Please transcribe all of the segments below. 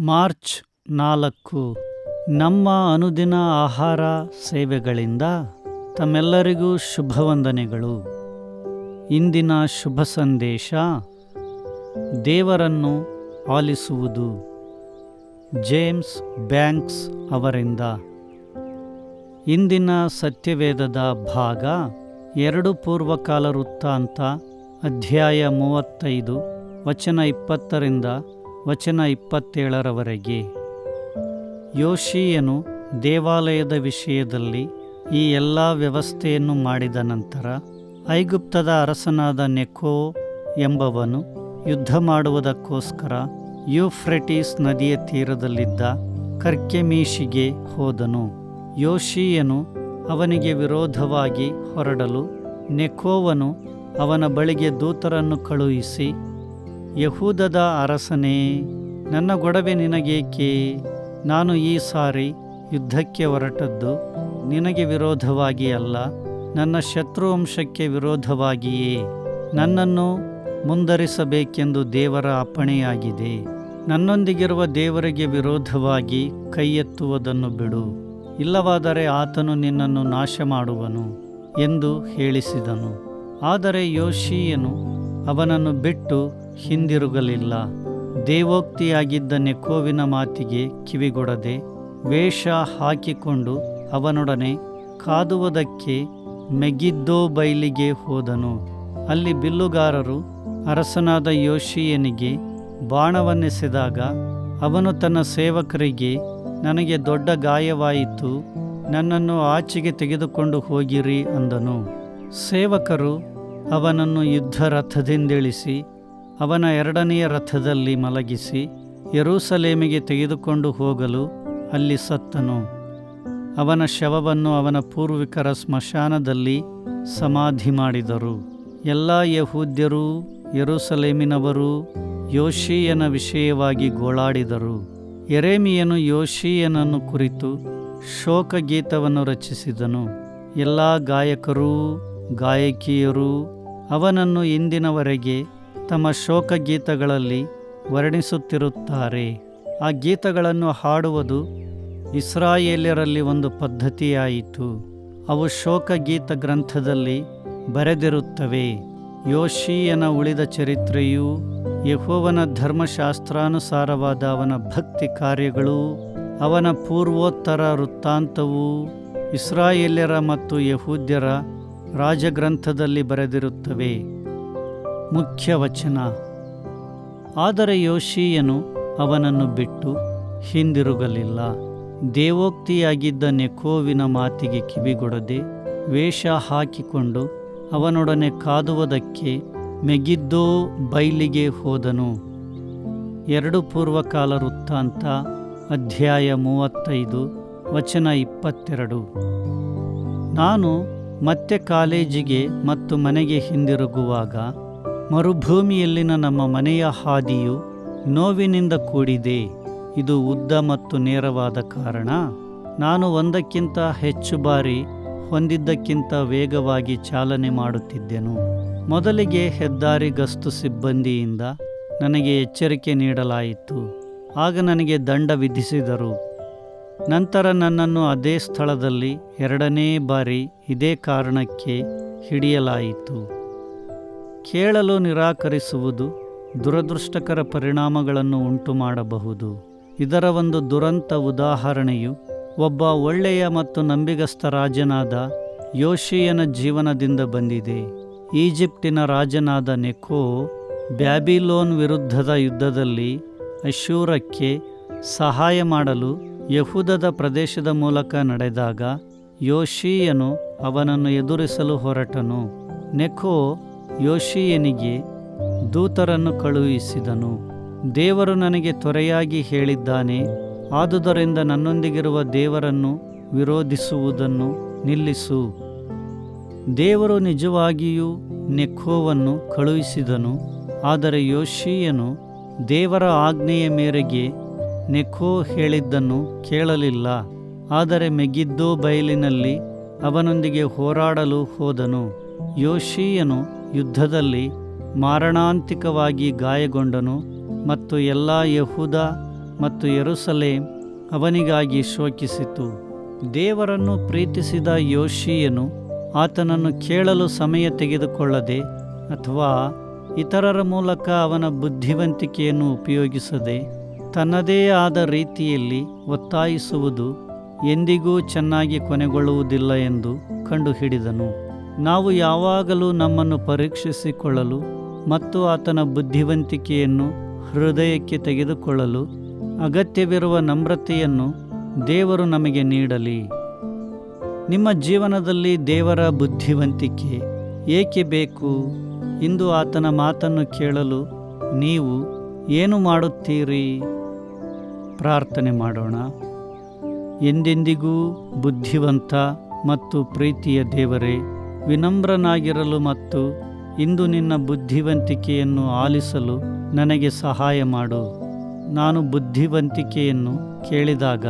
March ನಾಲ್ಕು. ನಮ್ಮ ಅನುದಿನ ಆಹಾರ ಸೇವೆಗಳಿಂದ ತಮ್ಮೆಲ್ಲರಿಗೂ ಶುಭವಂದನೆಗಳು. ಇಂದಿನ ಶುಭ ಸಂದೇಶ, ದೇವರನ್ನು ಆಲಿಸುವುದು. ಜೇಮ್ಸ್ ಬ್ಯಾಂಕ್ಸ್ ಅವರಿಂದ. ಇಂದಿನ ಸತ್ಯವೇದದ ಭಾಗ, ಎರಡು ಪೂರ್ವಕಾಲ ವೃತ್ತಾಂತ ಅಧ್ಯಾಯ ಮೂವತ್ತೈದು, ವಚನ ಇಪ್ಪತ್ತರಿಂದ ವಚನ ಇಪ್ಪತ್ತೇಳರವರೆಗೆ. ಯೋಶಿಯನು ದೇವಾಲಯದ ವಿಷಯದಲ್ಲಿ ಈ ಎಲ್ಲ ವ್ಯವಸ್ಥೆಯನ್ನು ಮಾಡಿದ ನಂತರ ಐಗುಪ್ತದ ಅರಸನಾದ ನೆಕೋ ಎಂಬವನು ಯುದ್ಧ ಮಾಡುವುದಕ್ಕೋಸ್ಕರ ಯೂಫ್ರೆಟಿಸ್ ನದಿಯ ತೀರದಲ್ಲಿದ್ದ ಕರ್ಕೆಮೀಶಿಗೆ ಹೋದನು. ಯೋಶಿಯನು ಅವನಿಗೆ ವಿರೋಧವಾಗಿ ಹೊರಡಲು ನೆಕೋವನು ಅವನ ಬಳಿಗೆ ದೂತರನ್ನು ಕಳುಹಿಸಿ ಯಹೂದದ ಅರಸನೇ, ನನ್ನ ಗೊಡವೆ ನಿನಗೇಕೆ? ನಾನು ಈ ಸಾರಿ ಯುದ್ಧಕ್ಕೆ ಹೊರಟದ್ದು ನಿನಗೆ ವಿರೋಧವಾಗಿ ಅಲ್ಲ, ನನ್ನ ಶತ್ರುವಂಶಕ್ಕೆ ವಿರೋಧವಾಗಿಯೇ. ನನ್ನನ್ನು ಮುಂದರಿಸಬೇಕೆಂದು ದೇವರ ಅಪ್ಪಣೆಯಾಗಿದೆ. ನನ್ನೊಂದಿಗಿರುವ ದೇವರಿಗೆ ವಿರೋಧವಾಗಿ ಕೈ ಎತ್ತುವುದನ್ನು ಬಿಡು. ಇಲ್ಲವಾದರೆ ಆತನು ನಿನ್ನನ್ನು ನಾಶ ಮಾಡುವನು ಎಂದು ಹೇಳಿಸಿದನು. ಆದರೆ ಯೋಶಿಯನು ಅವನನ್ನು ಬಿಟ್ಟು ಹಿಂದಿರುಗಲಿಲ್ಲ. ದೇವೋಕ್ತಿಯಾಗಿದ್ದ ನೆಕೋವಿನ ಮಾತಿಗೆ ಕಿವಿಗೊಡದೆ ವೇಷ ಹಾಕಿಕೊಂಡು ಅವನೊಡನೆ ಕಾದುವುದಕ್ಕೆ ಮೆಗಿದ್ದೋ ಬೈಲಿಗೆ ಹೋದನು. ಅಲ್ಲಿ ಬಿಲ್ಲುಗಾರರು ಅರಸನಾದ ಯೋಶಿಯನಿಗೆ ಬಾಣವನ್ನೆಸೆದಾಗ ಅವನು ತನ್ನ ಸೇವಕರಿಗೆ, ನನಗೆ ದೊಡ್ಡ ಗಾಯವಾಯಿತು, ನನ್ನನ್ನು ಆಚೆಗೆ ತೆಗೆದುಕೊಂಡು ಹೋಗಿರಿ ಅಂದನು. ಸೇವಕರು ಅವನನ್ನು ಯುದ್ಧ ರಥದಿಂದಿಳಿಸಿ ಅವನ ಎರಡನೆಯ ರಥದಲ್ಲಿ ಮಲಗಿಸಿ ಯರೂಸಲೇಮಿಗೆ ತೆಗೆದುಕೊಂಡು ಹೋಗಲು ಅಲ್ಲಿ ಸತ್ತನು. ಅವನ ಶವವನ್ನು ಅವನ ಪೂರ್ವಿಕರ ಸ್ಮಶಾನದಲ್ಲಿ ಸಮಾಧಿ ಮಾಡಿದರು. ಎಲ್ಲ ಯಹೂದ್ಯರೂ, ಯರೂಸಲೇಮಿನವರೂ ಯೋಶಿಯನ ವಿಷಯವಾಗಿ ಗೋಳಾಡಿದರು. ಎರೇಮಿಯನು ಯೋಶೀಯನನ್ನು ಕುರಿತು ಶೋಕಗೀತವನ್ನು ರಚಿಸಿದನು. ಎಲ್ಲ ಗಾಯಕರೂ, ಗಾಯಕಿಯರೂ ಅವನನ್ನು ಇಂದಿನವರೆಗೆ ತಮ್ಮ ಶೋಕ ಗೀತಗಳಲ್ಲಿ ವರ್ಣಿಸುತ್ತಿರುತ್ತಾರೆ. ಆ ಗೀತಗಳನ್ನು ಹಾಡುವುದು ಇಸ್ರಾಯೇಲ್ಯರಲ್ಲಿ ಒಂದು ಪದ್ಧತಿಯಾಯಿತು. ಅವು ಶೋಕಗೀತ ಗ್ರಂಥದಲ್ಲಿ ಬರೆದಿರುತ್ತವೆ. ಯೋಶಿಯನ ಉಳಿದ ಚರಿತ್ರೆಯೂ ಯಹೋವನ ಧರ್ಮಶಾಸ್ತ್ರಾನುಸಾರವಾದ ಅವನ ಭಕ್ತಿ ಕಾರ್ಯಗಳು ಅವನ ಪೂರ್ವೋತ್ತರ ವೃತ್ತಾಂತವು ಇಸ್ರಾಯೇಲ್ಯರ ಮತ್ತು ಯಹೂದ್ಯರ ರಾಜಗ್ರಂಥದಲ್ಲಿ ಬರೆದಿರುತ್ತವೆ. ಮುಖ್ಯ ವಚನ. ಆದರೆ ಯೋಶಿಯನು ಅವನನ್ನು ಬಿಟ್ಟು ಹಿಂದಿರುಗಲಿಲ್ಲ. ದೇವೋಕ್ತಿಯಾಗಿದ್ದ ನೆಕೋವಿನ ಮಾತಿಗೆ ಕಿವಿಗೊಡದೆ ವೇಷ ಹಾಕಿಕೊಂಡು ಅವನೊಡನೆ ಕಾದುವುದಕ್ಕೆ ಮೆಗಿದ್ದೋ ಬೈಲಿಗೆ ಹೋದನು. ಎರಡು ಪೂರ್ವಕಾಲ ವೃತ್ತಾಂತ, ಅಧ್ಯಾಯ ಮೂವತ್ತೈದು, ವಚನ ಇಪ್ಪತ್ತೆರಡು. ನಾನು ಮತ್ತೆ ಕಾಲೇಜಿಗೆ ಮತ್ತು ಮನೆಗೆ ಹಿಂದಿರುಗುವಾಗ ಮರುಭೂಮಿಯಲ್ಲಿನ ನಮ್ಮ ಮನೆಯ ಹಾದಿಯು ನೋವಿನಿಂದ ಕೂಡಿದೆ. ಇದು ಉದ್ದ ಮತ್ತು ನೇರವಾದ ಕಾರಣ. ನಾನು ಒಂದಕ್ಕಿಂತ ಹೆಚ್ಚು ಬಾರಿ ಹೊಂದಿದ್ದಕ್ಕಿಂತ ವೇಗವಾಗಿ ಚಾಲನೆ ಮಾಡುತ್ತಿದ್ದೆನು. ಮೊದಲಿಗೆ ಹೆದ್ದಾರಿ ಗಸ್ತು ಸಿಬ್ಬಂದಿಯಿಂದ ನನಗೆ ಎಚ್ಚರಿಕೆ ನೀಡಲಾಯಿತು. ಆಗ ನನಗೆ ದಂಡ ವಿಧಿಸಿದರು. ನಂತರ ನನ್ನನ್ನು ಅದೇ ಸ್ಥಳದಲ್ಲಿ ಎರಡನೇ ಬಾರಿ ಇದೇ ಕಾರಣಕ್ಕೆ ಹಿಡಿಯಲಾಯಿತು. ಕೇಳಲು ನಿರಾಕರಿಸುವುದು ದುರದೃಷ್ಟಕರ ಪರಿಣಾಮಗಳನ್ನು ಉಂಟು ಮಾಡಬಹುದು ಇದರ ಒಂದು ದುರಂತ ಉದಾಹರಣೆಯು ಒಬ್ಬ ಒಳ್ಳೆಯ ಮತ್ತು ನಂಬಿಗಸ್ತ ರಾಜನಾದ ಯೋಶಿಯನ ಜೀವನದಿಂದ ಬಂದಿದೆ. ಈಜಿಪ್ಟಿನ ರಾಜನಾದ ನೆಕೋ ಬ್ಯಾಬಿಲೋನ್ ವಿರುದ್ಧದ ಯುದ್ಧದಲ್ಲಿ ಅಶೂರಕ್ಕೆ ಸಹಾಯ ಮಾಡಲು ಯಹೂದದ ಪ್ರದೇಶದ ಮೂಲಕ ನಡೆದಾಗ ಯೋಶಿಯನು ಅವನನ್ನು ಎದುರಿಸಲು ಹೊರಟನು. ನೆಕೋ ಯೋಶೀಯನಿಗೆ ದೂತರನ್ನು ಕಳುಹಿಸಿದನು, ದೇವರು ನನಗೆ ತ್ವರೆಯಾಗಿ ಹೇಳಿದ್ದಾನೆ, ಆದುದರಿಂದ ನನ್ನೊಂದಿಗಿರುವ ದೇವರನ್ನು ವಿರೋಧಿಸುವುದನ್ನು ನಿಲ್ಲಿಸು. ದೇವರು ನಿಜವಾಗಿಯೂ ನೆಖೋವನ್ನು ಕಳುಹಿಸಿದನು, ಆದರೆ ಯೋಶಿಯನು ದೇವರ ಆಜ್ಞೆಯ ಮೇರೆಗೆ ನೆಖೋ ಹೇಳಿದ್ದನ್ನು ಕೇಳಲಿಲ್ಲ, ಆದರೆ ಮೆಗಿದ್ದೋ ಬಯಲಿನಲ್ಲಿ ಅವನೊಂದಿಗೆ ಹೋರಾಡಲು ಹೋದನು. ಯೋಶೀಯನು ಯುದ್ಧದಲ್ಲಿ ಮಾರಣಾಂತಿಕವಾಗಿ ಗಾಯಗೊಂಡನು ಮತ್ತು ಎಲ್ಲ ಯಹೂದ ಮತ್ತು ಯೆರೂಸಲೇಮ್ ಅವನಿಗಾಗಿ ಶೋಕಿಸಿತು. ದೇವರನ್ನು ಪ್ರೀತಿಸಿದ ಯೋಶಿಯನು ಆತನನ್ನು ಕೇಳಲು ಸಮಯ ತೆಗೆದುಕೊಳ್ಳದೆ ಅಥವಾ ಇತರರ ಮೂಲಕ ಅವನ ಬುದ್ಧಿವಂತಿಕೆಯನ್ನು ಉಪಯೋಗಿಸದೆ ತನ್ನದೇ ಆದ ರೀತಿಯಲ್ಲಿ ಒತ್ತಾಯಿಸುವುದು ಎಂದಿಗೂ ಚೆನ್ನಾಗಿ ಕೊನೆಗೊಳ್ಳುವುದಿಲ್ಲ ಎಂದು ಕಂಡುಹಿಡಿದನು. ನಾವು ಯಾವಾಗಲೂ ನಮ್ಮನ್ನು ಪರೀಕ್ಷಿಸಿಕೊಳ್ಳಲು ಮತ್ತು ಆತನ ಬುದ್ಧಿವಂತಿಕೆಯನ್ನು ಹೃದಯಕ್ಕೆ ತೆಗೆದುಕೊಳ್ಳಲು ಅಗತ್ಯವಿರುವ ನಮ್ರತೆಯನ್ನು ದೇವರು ನಮಗೆ ನೀಡಲಿ. ನಿಮ್ಮ ಜೀವನದಲ್ಲಿ ದೇವರ ಬುದ್ಧಿವಂತಿಕೆ ಏಕೆ ಬೇಕು? ಇಂದು ಆತನ ಮಾತನ್ನು ಕೇಳಲು ನೀವು ಏನು ಮಾಡುತ್ತೀರಿ? ಪ್ರಾರ್ಥನೆ ಮಾಡೋಣ. ಎಂದೆಂದಿಗೂ ಬುದ್ಧಿವಂತ ಮತ್ತು ಪ್ರೀತಿಯ ದೇವರೇ ವಿನಮ್ರನಾಗಿರಲು ಮತ್ತು ಇಂದು ನಿನ್ನ ಬುದ್ಧಿವಂತಿಕೆಯನ್ನು ಆಲಿಸಲು ನನಗೆ ಸಹಾಯ ಮಾಡು. ನಾನು ಬುದ್ಧಿವಂತಿಕೆಯನ್ನು ಕೇಳಿದಾಗ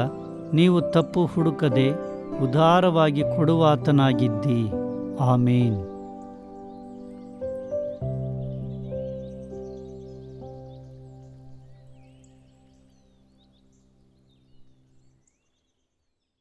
ನೀವು ತಪ್ಪು ಹುಡುಕದೆ ಉದಾರವಾಗಿ ಕೊಡುವಾತನಾಗಿದ್ದಿ. ಆಮೇನ್.